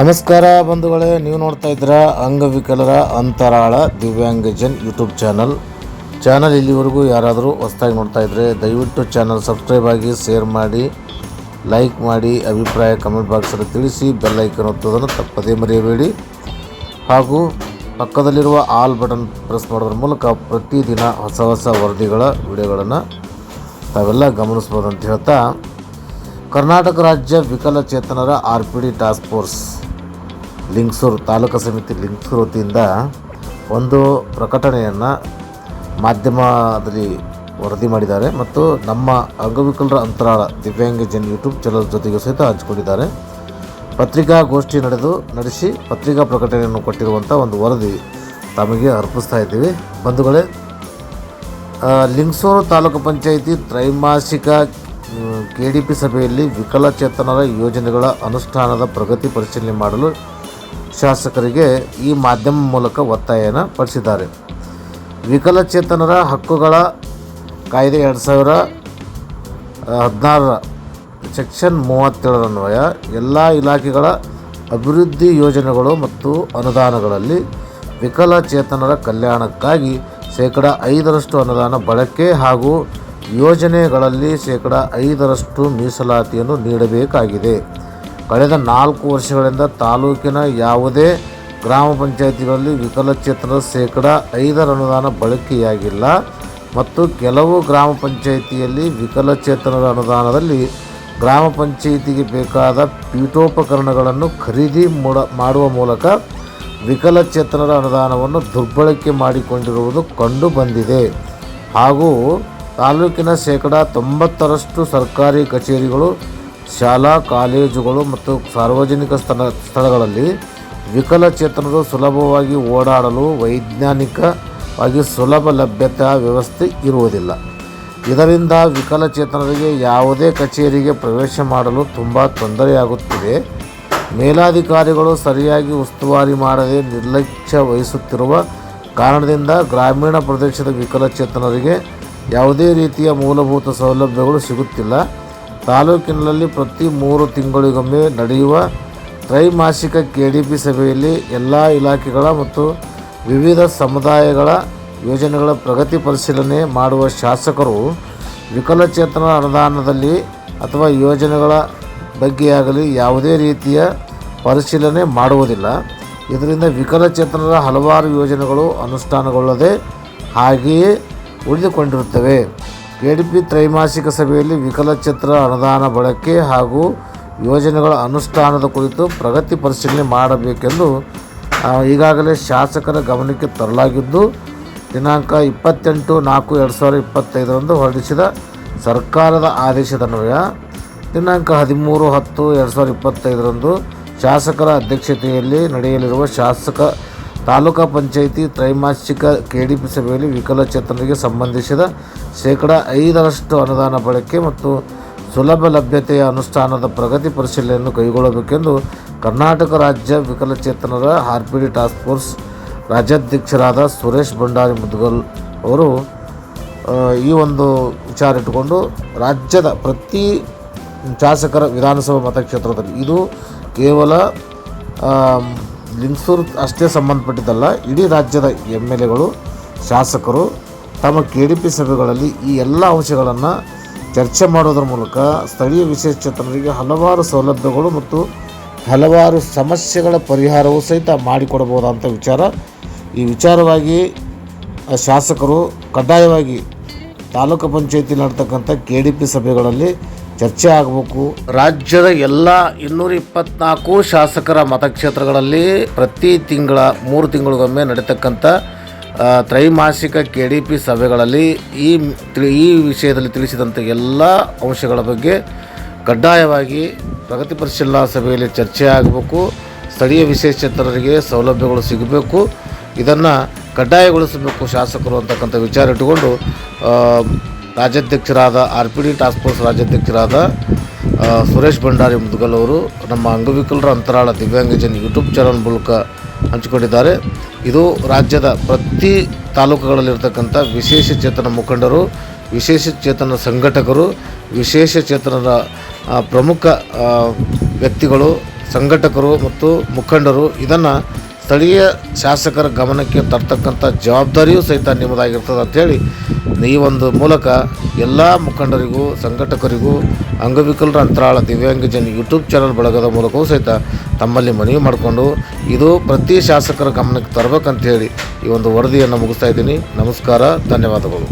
ನಮಸ್ಕಾರ ಬಂಧುಗಳೇ, ನೀವು ನೋಡ್ತಾ ಇದ್ದೀರಾ ಅಂಗವಿಕಲರ ಅಂತರಾಳ ದಿವ್ಯಾಂಗಜನ್ ಯೂಟ್ಯೂಬ್ ಚಾನಲ್. ಚಾನಲ್ ಇಲ್ಲಿವರೆಗೂ ಯಾರಾದರೂ ಹೊಸ್ದಾಗಿ ನೋಡ್ತಾ ಇದ್ದರೆ ದಯವಿಟ್ಟು ಚಾನಲ್ ಸಬ್ಸ್ಕ್ರೈಬ್ ಆಗಿ, ಶೇರ್ ಮಾಡಿ, ಲೈಕ್ ಮಾಡಿ, ಅಭಿಪ್ರಾಯ ಕಮೆಂಟ್ ಬಾಕ್ಸಲ್ಲಿ ತಿಳಿಸಿ, ಬೆಲ್ ಐಕನ್ ಒತ್ತೋದನ್ನು ತಪ್ಪದೇ ಮರೆಯಬೇಡಿ. ಹಾಗೂ ಪಕ್ಕದಲ್ಲಿರುವ ಆಲ್ ಬಟನ್ ಪ್ರೆಸ್ ಮಾಡೋದ್ರ ಮೂಲಕ ಪ್ರತಿದಿನ ಹೊಸ ಹೊಸ ವರದಿಗಳ ವಿಡಿಯೋಗಳನ್ನು ತಾವೆಲ್ಲ ಗಮನಿಸ್ಬೋದು ಅಂತ ಹೇಳ್ತಾ, ಕರ್ನಾಟಕ ರಾಜ್ಯ ವಿಕಲಚೇತನರ R P D task force Lingsugur taluk ಸಮಿತಿ ಲಿಂಗ್ಸೂರು ವತಿಯಿಂದ ಒಂದು ಪ್ರಕಟಣೆಯನ್ನು ಮಾಧ್ಯಮದಲ್ಲಿ ವರದಿ ಮಾಡಿದ್ದಾರೆ ಮತ್ತು ನಮ್ಮ ಅಂಗವಿಕಲರ ಅಂತರಾಳ ದಿವ್ಯಾಂಗಜನ್ ಯೂಟ್ಯೂಬ್ ಚಾನಲ್ ಜೊತೆಗೆ ಸಹಿತ ಹಂಚಿಕೊಂಡಿದ್ದಾರೆ. ಪತ್ರಿಕಾಗೋಷ್ಠಿ ನಡೆದು ನಡೆಸಿ ಪತ್ರಿಕಾ ಪ್ರಕಟಣೆಯನ್ನು ಕೊಟ್ಟಿರುವಂಥ ಒಂದು ವರದಿ ತಮಗೆ ಅರ್ಪಿಸ್ತಾ ಇದ್ದೀವಿ. ಬಂಧುಗಳೇ ಲಿಂಗಸೂರು ತಾಲೂಕು ಪಂಚಾಯಿತಿ ತ್ರೈಮಾಸಿಕ ಕೆ ಡಿ ಪಿ ಸಭೆಯಲ್ಲಿ ವಿಕಲಚೇತನರ ಯೋಜನೆಗಳ ಅನುಷ್ಠಾನದ ಪ್ರಗತಿ ಪರಿಶೀಲನೆ ಮಾಡಲು ಶಾಸಕರಿಗೆ ಈ ಮಾಧ್ಯಮ ಮೂಲಕ ಒತ್ತಾಯನ ಪಡಿಸಿದ್ದಾರೆ. ವಿಕಲಚೇತನರ ಹಕ್ಕುಗಳ ಕಾಯ್ದೆ ಎರಡು ಸಾವಿರ ಹದಿನಾರರ ಸೆಕ್ಷನ್ ಮೂವತ್ತೇಳರನ್ವಯ ಎಲ್ಲ ಇಲಾಖೆಗಳ ಅಭಿವೃದ್ಧಿ ಯೋಜನೆಗಳು ಮತ್ತು ಅನುದಾನಗಳಲ್ಲಿ ವಿಕಲಚೇತನರ ಕಲ್ಯಾಣಕ್ಕಾಗಿ ಶೇಕಡ ಐದರಷ್ಟು ಅನುದಾನ ಬಳಕೆ ಹಾಗೂ ಯೋಜನೆಗಳಲ್ಲಿ ಶೇಕಡ ಐದರಷ್ಟು ಮೀಸಲಾತಿಯನ್ನು ನೀಡಬೇಕಾಗಿದೆ. ಕಳೆದ ನಾಲ್ಕು ವರ್ಷಗಳಿಂದ ತಾಲೂಕಿನ ಯಾವುದೇ ಗ್ರಾಮ ಪಂಚಾಯಿತಿಗಳಲ್ಲಿ ವಿಕಲಚೇತನರ ಶೇಕಡ ಐದರ ಅನುದಾನ ಬಳಕೆಯಾಗಿಲ್ಲ ಮತ್ತು ಕೆಲವು ಗ್ರಾಮ ಪಂಚಾಯಿತಿಯಲ್ಲಿ ವಿಕಲಚೇತನರ ಅನುದಾನದಲ್ಲಿ ಗ್ರಾಮ ಪಂಚಾಯಿತಿಗೆ ಬೇಕಾದ ಪೀಠೋಪಕರಣಗಳನ್ನು ಖರೀದಿ ಮೂಡ ಮಾಡುವ ಮೂಲಕ ವಿಕಲಚೇತನರ ಅನುದಾನವನ್ನು ದುರ್ಬಳಕೆ ಮಾಡಿಕೊಂಡಿರುವುದು ಕಂಡು ಬಂದಿದೆ. ಹಾಗೂ ತಾಲೂಕಿನ ಶೇಕಡ ತೊಂಬತ್ತರಷ್ಟು ಸರ್ಕಾರಿ ಕಚೇರಿಗಳು ಶಾಲಾ, ಕಾಲೇಜುಗಳು ಮತ್ತು ಸಾರ್ವಜನಿಕ ಸ್ಥಳ, ಸ್ಥಳಗಳಲ್ಲಿ ವಿಕಲಚೇತನರು ಸುಲಭವಾಗಿ ಓಡಾಡಲು ವೈಜ್ಞಾನಿಕವಾಗಿ ಸುಲಭ ಲಭ್ಯತಾ ವ್ಯವಸ್ಥೆ ಇರುವುದಿಲ್ಲ. ಇದರಿಂದ ವಿಕಲಚೇತನರಿಗೆ ಯಾವುದೇ ಕಚೇರಿಗೆ ಪ್ರವೇಶ ಮಾಡಲು ತುಂಬ ತೊಂದರೆಯಾಗುತ್ತಿದೆ. ಮೇಲಾಧಿಕಾರಿಗಳು ಸರಿಯಾಗಿ ಉಸ್ತುವಾರಿ ಮಾಡದೆ ನಿರ್ಲಕ್ಷ್ಯ ವಹಿಸುತ್ತಿರುವ ಕಾರಣದಿಂದ ಗ್ರಾಮೀಣ ಪ್ರದೇಶದ ವಿಕಲಚೇತನರಿಗೆ ಯಾವುದೇ ರೀತಿಯ ಮೂಲಭೂತ ಸೌಲಭ್ಯಗಳು ಸಿಗುತ್ತಿಲ್ಲ. ತಾಲೂಕಿನಲ್ಲಿ ಪ್ರತಿ ಮೂರು ತಿಂಗಳಿಗೊಮ್ಮೆ ನಡೆಯುವ ತ್ರೈಮಾಸಿಕ ಕೆ ಡಿ ಪಿ ಸಭೆಯಲ್ಲಿ ಎಲ್ಲ ಇಲಾಖೆಗಳ ಮತ್ತು ವಿವಿಧ ಸಮುದಾಯಗಳ ಯೋಜನೆಗಳ ಪ್ರಗತಿ ಪರಿಶೀಲನೆ ಮಾಡುವ ಶಾಸಕರು ವಿಕಲಚೇತನ ಅನುದಾನದಲ್ಲಿ ಅಥವಾ ಯೋಜನೆಗಳ ಬಗ್ಗೆಯಾಗಲಿ ಯಾವುದೇ ರೀತಿಯ ಪರಿಶೀಲನೆ ಮಾಡುವುದಿಲ್ಲ. ಇದರಿಂದ ವಿಕಲಚೇತನರ ಹಲವಾರು ಯೋಜನೆಗಳು ಅನುಷ್ಠಾನಗೊಳ್ಳದೆ ಹಾಗೆಯೇ ಉಳಿದುಕೊಂಡಿರುತ್ತವೆ. ಕೆ ಡಿ ಪಿ ತ್ರೈಮಾಸಿಕ ಸಭೆಯಲ್ಲಿ ವಿಕಲಚೇತರ ಅನುದಾನ ಬಳಕೆ ಹಾಗೂ ಯೋಜನೆಗಳ ಅನುಷ್ಠಾನದ ಕುರಿತು ಪ್ರಗತಿ ಪರಿಶೀಲನೆ ಮಾಡಬೇಕೆಂದು ಈಗಾಗಲೇ ಶಾಸಕರ ಗಮನಕ್ಕೆ ತರಲಾಗಿದ್ದು, ದಿನಾಂಕ ಇಪ್ಪತ್ತೆಂಟು ನಾಲ್ಕು ಎರಡು ಸಾವಿರದ ಇಪ್ಪತ್ತೈದರಂದು ಹೊರಡಿಸಿದ ಸರ್ಕಾರದ ಆದೇಶದನ್ವಯ ದಿನಾಂಕ ಹದಿಮೂರು ಹತ್ತು ಎರಡು ಸಾವಿರದ ಇಪ್ಪತ್ತೈದರಂದು ಶಾಸಕರ ಅಧ್ಯಕ್ಷತೆಯಲ್ಲಿ ನಡೆಯಲಿರುವ ಶಾಸಕ ತಾಲೂಕಾ ಪಂಚಾಯಿತಿ ತ್ರೈಮಾಸಿಕ ಕೆ ಡಿ ಪಿ ಸಭೆಯಲ್ಲಿ ವಿಕಲಚೇತನರಿಗೆ ಸಂಬಂಧಿಸಿದ ಶೇಕಡ ಐದರಷ್ಟು ಅನುದಾನ ಬಳಕೆ ಮತ್ತು ಸುಲಭ ಲಭ್ಯತೆಯ ಅನುಷ್ಠಾನದ ಪ್ರಗತಿ ಪರಿಶೀಲನೆಯನ್ನು ಕೈಗೊಳ್ಳಬೇಕೆಂದು ಕರ್ನಾಟಕ ರಾಜ್ಯ ವಿಕಲಚೇತನರ ಆರ್ಪಿಡಿ ಟಾಸ್ಕ್ ಫೋರ್ಸ್ ರಾಜ್ಯಾಧ್ಯಕ್ಷರಾದ ಸುರೇಶ್ ಭಂಡಾರಿ ಮುದ್ಗಲ್ ಅವರು ಈ ಒಂದು ವಿಚಾರ ಇಟ್ಟುಕೊಂಡು ರಾಜ್ಯದ ಪ್ರತಿ ಶಾಸಕರ ವಿಧಾನಸಭಾ ಮತಕ್ಷೇತ್ರದಲ್ಲಿ ಇದು ಕೇವಲ ಲಿಂಗಸೂರು ಅಷ್ಟೇ ಸಂಬಂಧಪಟ್ಟಿದ್ದಲ್ಲ, ಇಡೀ ರಾಜ್ಯದ ಎಂ ಎಲ್ ಎಗಳು ಶಾಸಕರು ತಮ್ಮ ಕೆ ಡಿ ಪಿ ಸಭೆಗಳಲ್ಲಿ ಈ ಎಲ್ಲ ಅಂಶಗಳನ್ನು ಚರ್ಚೆ ಮಾಡೋದ್ರ ಮೂಲಕ ಸ್ಥಳೀಯ ವಿಶೇಷಚೇತನರಿಗೆ ಹಲವಾರು ಸೌಲಭ್ಯಗಳು ಮತ್ತು ಹಲವಾರು ಸಮಸ್ಯೆಗಳ ಪರಿಹಾರವೂ ಸಹಿತ ಮಾಡಿಕೊಡಬಹುದಂಥ ವಿಚಾರ. ಈ ವಿಚಾರವಾಗಿ ಶಾಸಕರು ಕಡ್ಡಾಯವಾಗಿ ತಾಲೂಕು ಪಂಚಾಯಿತಿ ನಡ್ತಕ್ಕಂಥ ಕೆ ಡಿ ಪಿ ಸಭೆಗಳಲ್ಲಿ ಚರ್ಚೆ ಆಗಬೇಕು. ರಾಜ್ಯದ ಎಲ್ಲ ಇನ್ನೂರ ಇಪ್ಪತ್ನಾಲ್ಕು ಶಾಸಕರ ಮತಕ್ಷೇತ್ರಗಳಲ್ಲಿ ಪ್ರತಿ ತಿಂಗಳ, ಮೂರು ತಿಂಗಳಿಗೊಮ್ಮೆ ನಡೀತಕ್ಕಂಥ ತ್ರೈಮಾಸಿಕ ಕೆ ಡಿ ಪಿ ಸಭೆಗಳಲ್ಲಿ ಈ ಈ ವಿಷಯದಲ್ಲಿ ತಿಳಿಸಿದಂಥ ಎಲ್ಲ ಅಂಶಗಳ ಬಗ್ಗೆ ಕಡ್ಡಾಯವಾಗಿ ಪ್ರಗತಿ ಪರಿಶೀಲನಾ ಸಭೆಯಲ್ಲಿ ಚರ್ಚೆ ಆಗಬೇಕು. ಸ್ಥಳೀಯ ವಿಶೇಷಚೇತನರಿಗೆ ಸೌಲಭ್ಯಗಳು ಸಿಗಬೇಕು. ಇದನ್ನು ಕಡ್ಡಾಯಗೊಳಿಸಬೇಕು ಶಾಸಕರು ಅಂತಕ್ಕಂಥ ವಿಚಾರ ಇಟ್ಟುಕೊಂಡು ರಾಜ್ಯಾಧ್ಯಕ್ಷರಾದ R P D task force ರಾಜ್ಯಾಧ್ಯಕ್ಷರಾದ Suresh Bhandari Mudgal ಅವರು ನಮ್ಮ ಅಂಗವಿಕಲರ ಅಂತರಾಳ ದಿವ್ಯಾಂಗಜನ್ ಯೂಟ್ಯೂಬ್ ಚಾನಲ್ ಮೂಲಕ ಹಂಚಿಕೊಂಡಿದ್ದಾರೆ. ಇದು ರಾಜ್ಯದ ಪ್ರತಿ ತಾಲೂಕುಗಳಲ್ಲಿರ್ತಕ್ಕಂಥ ವಿಶೇಷ ಚೇತನ ಮುಖಂಡರು, ವಿಶೇಷ ಚೇತನ ಸಂಘಟಕರು, ವಿಶೇಷ ಚೇತನರ ಪ್ರಮುಖ ವ್ಯಕ್ತಿಗಳು, ಸಂಘಟಕರು ಮತ್ತು ಮುಖಂಡರು ಇದನ್ನು ಸ್ಥಳೀಯ ಶಾಸಕರ ಗಮನಕ್ಕೆ ತರ್ತಕ್ಕಂಥ ಜವಾಬ್ದಾರಿಯೂ ಸಹಿತ ನಿಮ್ಮದಾಗಿರ್ತದೆ ಅಂಥೇಳಿ ಈ ಒಂದು ಮೂಲಕ ಎಲ್ಲ ಮುಖಂಡರಿಗೂ, ಸಂಘಟಕರಿಗೂ, ಅಂಗವಿಕಲರ ಅಂತರಾಳ ದಿವ್ಯಾಂಗಜನ್ ಯೂಟ್ಯೂಬ್ ಚಾನಲ್ ಬಳಗದ ಮೂಲಕವೂ ಸಹಿತ ತಮ್ಮಲ್ಲಿ ಮನವಿ ಮಾಡಿಕೊಂಡು ಇದು ಪ್ರತಿ ಶಾಸಕರ ಗಮನಕ್ಕೆ ತರಬೇಕಂತ ಹೇಳಿ ಈ ಒಂದು ವರದಿಯನ್ನು ಮುಗಿಸ್ತಾ ಇದ್ದೀನಿ. ನಮಸ್ಕಾರ, ಧನ್ಯವಾದಗಳು.